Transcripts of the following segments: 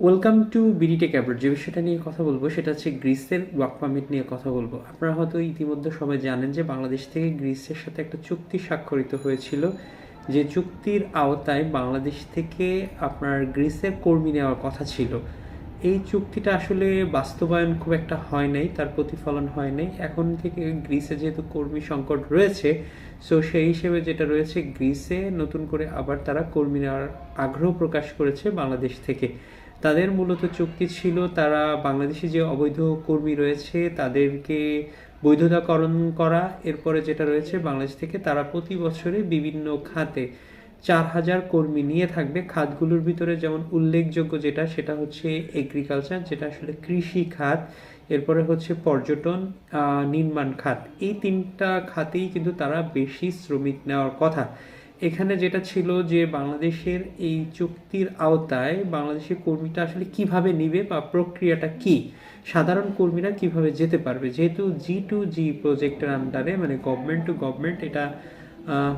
Welcome to BDTech abroad যে বিষয়টা নিয়ে কথা বলব, সেটা হচ্ছে গ্রিসের ওয়ার্ক পারমিট নিয়ে কথা বলব। আপনারা হয়তো ইতিমধ্যে সবাই জানেন যে বাংলাদেশ থেকে গ্রিসের সাথে একটা চুক্তি স্বাক্ষরিত হয়েছিল। যে চুক্তির আওতায় বাংলাদেশ থেকে আপনার গ্রিসের কর্মী নেওয়ার কথা ছিল। এই চুক্তিটা আসলে বাস্তবায়ন খুব একটা হয় নাই, তার প্রতিফলন হয় নাই। এখন থেকে গ্রিসে যেহেতু কর্মী সংকট রয়েছে সো সেই হিসেবে যেটা রয়েছে, গ্রিসে নতুন করে আবার তারা কর্মী নেওয়ার আগ্রহ প্রকাশ করেছে বাংলাদেশ থেকে। তাদের মূলত চুক্তি ছিল তারা বাংলাদেশে যে অবৈধ কর্মী রয়েছে তাদেরকে বৈধতাকরণ করা। এরপরে যেটা রয়েছে, বাংলাদেশ থেকে তারা প্রতি বছরে বিভিন্ন খাতে চার হাজার কর্মী নিয়ে থাকবে। খাতগুলোর ভিতরে যেমন উল্লেখযোগ্য যেটা, সেটা হচ্ছে এগ্রিকালচার যেটা আসলে কৃষি খাত। এরপরে হচ্ছে পর্যটন নির্মাণ খাত। এই তিনটা খাতেই কিন্তু তারা বেশি শ্রমিক নেওয়ার কথা। এখানে যেটা ছিল যে বাংলাদেশের এই চুক্তির আওতায় বাংলাদেশের কর্মীটা আসলে কীভাবে নিবে বা প্রক্রিয়াটা কি? সাধারণ কর্মীরা কীভাবে যেতে পারবে? যেহেতু জি টু জি প্রজেক্টের আন্ডারে মানে গভর্নমেন্ট টু গভর্নমেন্ট এটা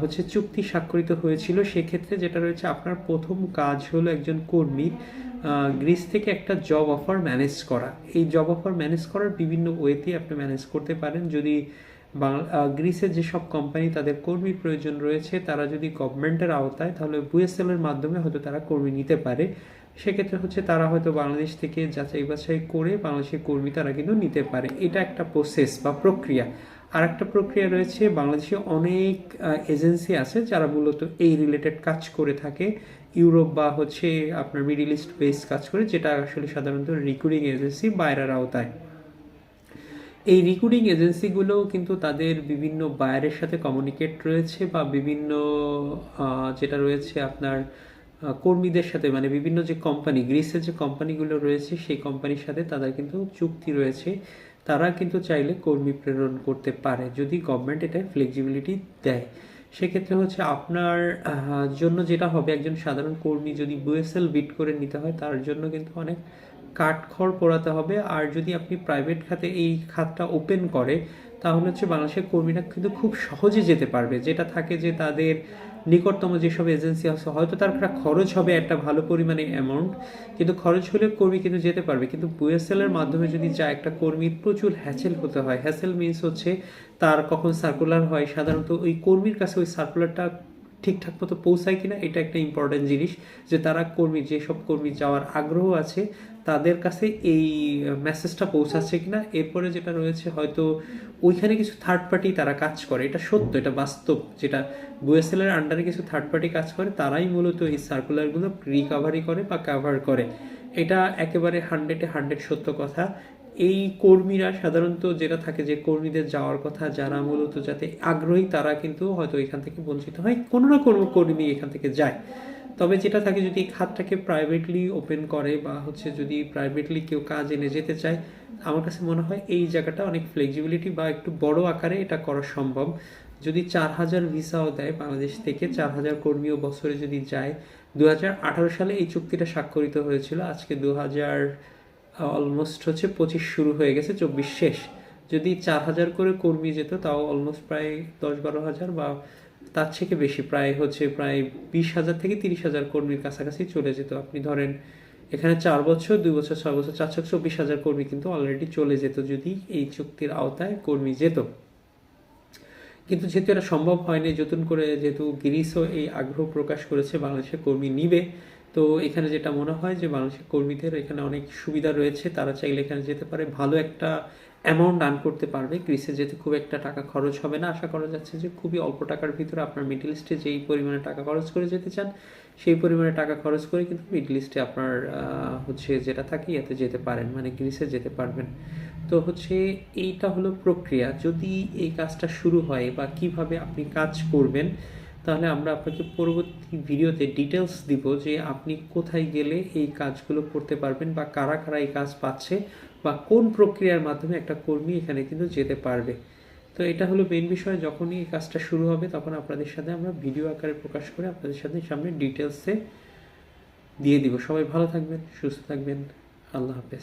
হচ্ছে চুক্তি স্বাক্ষরিত হয়েছিল, সেক্ষেত্রে যেটা রয়েছে, আপনার প্রথম কাজ হলো একজন কর্মীর গ্রিস থেকে একটা জব অফার ম্যানেজ করা। এই জব অফার ম্যানেজ করার বিভিন্ন ওয়েতে আপনি ম্যানেজ করতে পারেন। যদি গ্রিসের যেসব কোম্পানি তাদের কর্মীর প্রয়োজন রয়েছে, তারা যদি গভর্নমেন্টের আওতায়, তাহলে বুয়েসেল এর মাধ্যমে হয়তো তারা কর্মী নিতে পারে। সেক্ষেত্রে হচ্ছে তারা হয়তো বাংলাদেশ থেকে যাচাই বাছাই করে বাংলাদেশের কর্মী তারা কিন্তু নিতে পারে। এটা একটা প্রসেস বা প্রক্রিয়া। আর একটা প্রক্রিয়া রয়েছে, বাংলাদেশে অনেক এজেন্সি আছে যারা মূলত এই রিলেটেড কাজ করে থাকে। ইউরোপ বা হচ্ছে আপনার মিডিল ইস্ট বেস কাজ করে, যেটা আসলে সাধারণত রিক্রুটিং এজেন্সি বাইরের আওতায়। এই রিক্রুটিং এজেন্সিগুলো কিন্তু তাদের বিভিন্ন বায়ারের সাথে কমিউনিকেট রয়েছে বা বিভিন্ন যেটা রয়েছে আপনার কর্মীদের সাথে মানে বিভিন্ন যে কোম্পানি গ্রিসের যে কোম্পানিগুলো রয়েছে, সেই কোম্পানির সাথে তাদের কিন্তু চুক্তি রয়েছে। তারা কিন্তু চাইলে কর্মী প্রেরণ করতে পারে যদি গভর্নমেন্ট এটা ফ্লেক্সিবিলিটি দেয়। সেক্ষেত্রে হচ্ছে আপনার জন্য যেটা হবে, একজন সাধারণ কর্মী যদি বুয়েসেল বিট করে নিতে হয়, তার জন্য কিন্তু অনেক কাঠখড় পোড়াতে হবে। আর যদি আপনি প্রাইভেট খাতে এই খাতটা ওপেন করে তাহলে হচ্ছে বাংলাদেশের কর্মীরা কিন্তু খুব সহজে যেতে পারবে। যেটা থাকে যে তাদের নিকটতম যেসব এজেন্সি আছে, হয়তো তার খরচ হবে একটা ভালো পরিমাণে অ্যামাউন্ট কিন্তু খরচ হলে কর্মী কিন্তু যেতে পারবে। কিন্তু বুয়েসেলের মাধ্যমে যদি যায় একটা কর্মীর প্রচুর হ্যাসেল হতে হয়। হ্যাসেল মিনস হচ্ছে তার কখন সার্কুলার হয়, সাধারণত ওই কর্মীর কাছে ওই সার্কুলারটা ঠিকঠাক মতো পৌঁছায় কিনা, এটা একটা ইম্পর্টেন্ট জিনিস যে তারা কর্মী, যেসব কর্মী যাওয়ার আগ্রহ আছে, তাদের কাছে এই মেসেজটা পৌঁছাচ্ছে কিনা। এরপরে যেটা রয়েছে, হয়তো ওইখানে কিছু থার্ড পার্টি তারা কাজ করে। এটা সত্য, এটা বাস্তব। যেটা বুয়েসেল এর আন্ডারে কিছু থার্ড পার্টি কাজ করে, তারাই মূলত এই সার্কুলারগুলো রিকাভারি করে বা কাভার করে। এটা একেবারে হান্ড্রেডে হান্ড্রেড সত্য কথা। এই কর্মীরা সাধারণত যেটা থাকে যে কর্মীদের যাওয়ার কথা যারা মূলত যাতে আগ্রহী, তারা কিন্তু হয়তো এখান থেকে বঞ্চিত হয়, কোনো না কোনো কর্মী এখান থেকে যায়। তবে যেটা থাকে যদি খাতটাকে প্রাইভেটলি ওপেন করে বা হচ্ছে যদি প্রাইভেটলি কেউ কাজ এনে যেতে চায়, আমার কাছে মনে হয় এই জায়গাটা অনেক ফ্লেক্সিবিলিটি বা একটু বড় আকারে এটা করা সম্ভব। যদি চার হাজার ভিসাও দেয় বাংলাদেশ থেকে, চার হাজার কর্মীও বছরে যদি যায় দু হাজার আঠারো সালে এই চুক্তিটা স্বাক্ষরিত হয়েছিল, আজকে দু হাজার অলমোস্ট হচ্ছে পঁচিশ শুরু হয়ে গেছে, চব্বিশ শেষ। যদি চার হাজার করে কর্মী যেত, তাও অলমোস্ট প্রায় দশ বারো হাজার বা তার থেকে বেশি, প্রায় হচ্ছে প্রায় বিশ হাজার থেকে তিরিশ হাজার কর্মীর কাছাকাছি চলে যেত। আপনি ধরেন, এখানে চার বছর, দুই বছর, ছয় বছর চারশো চব্বিশ হাজার কর্মী কিন্তু অলরেডি চলে যেত যদি এই চুক্তির আওতায় কর্মী যেত। কিন্তু যেহেতু এটা সম্ভব হয়নি নতুন করে যেহেতু গ্রিসও এই আগ্রহ প্রকাশ করেছে, বাংলাদেশের কর্মী নিবে তো এখানে যেটা মনে হয় যে বাংলাদেশের কর্মীদের এখানে অনেক সুবিধা রয়েছে, তারা চাইলে এখানে যেতে পারে, ভালো একটা অ্যামাউন্ট আর্ন করতে পারবে। গ্রিসে যেতে খুব একটা টাকা খরচ হবে না। আশা করা যাচ্ছে যে খুবই অল্প টাকার ভিতরে আপনার মিডল ইস্টে যেই পরিমাণে টাকা খরচ করে যেতে চান, সেই পরিমাণে টাকা খরচ করে কিন্তু মিডল ইস্টে আপনার হচ্ছে যেটা থাকে, ইয়াতে যেতে পারেন মানে গ্রিসে যেতে পারবেন। তো হচ্ছে এইটা হলো প্রক্রিয়া। যদি এই কাজটা শুরু হয় বা কীভাবে আপনি কাজ করবেন তাহলে আমরা আপনাকে পরবর্তী ভিডিওতে ডিটেলস দিব যে আপনি কোথায় গেলে এই কাজগুলো করতে পারবেন বা কারা কারা এই কাজ পাচ্ছে বা কোন প্রক্রিয়ার মাধ্যমে একটা কর্মী এখানে কিন্তু যেতে পারবে। তো এটা হলো মেন বিষয়, যখনই এই কাজটা শুরু হবে তখন আপনাদের সাথে আমরা ভিডিও আকারে প্রকাশ করে আপনাদের সাথে সামনে ডিটেলসে দিয়ে দিব। সবাই ভালো থাকবেন, সুস্থ থাকবেন, আল্লাহ হাফেজ।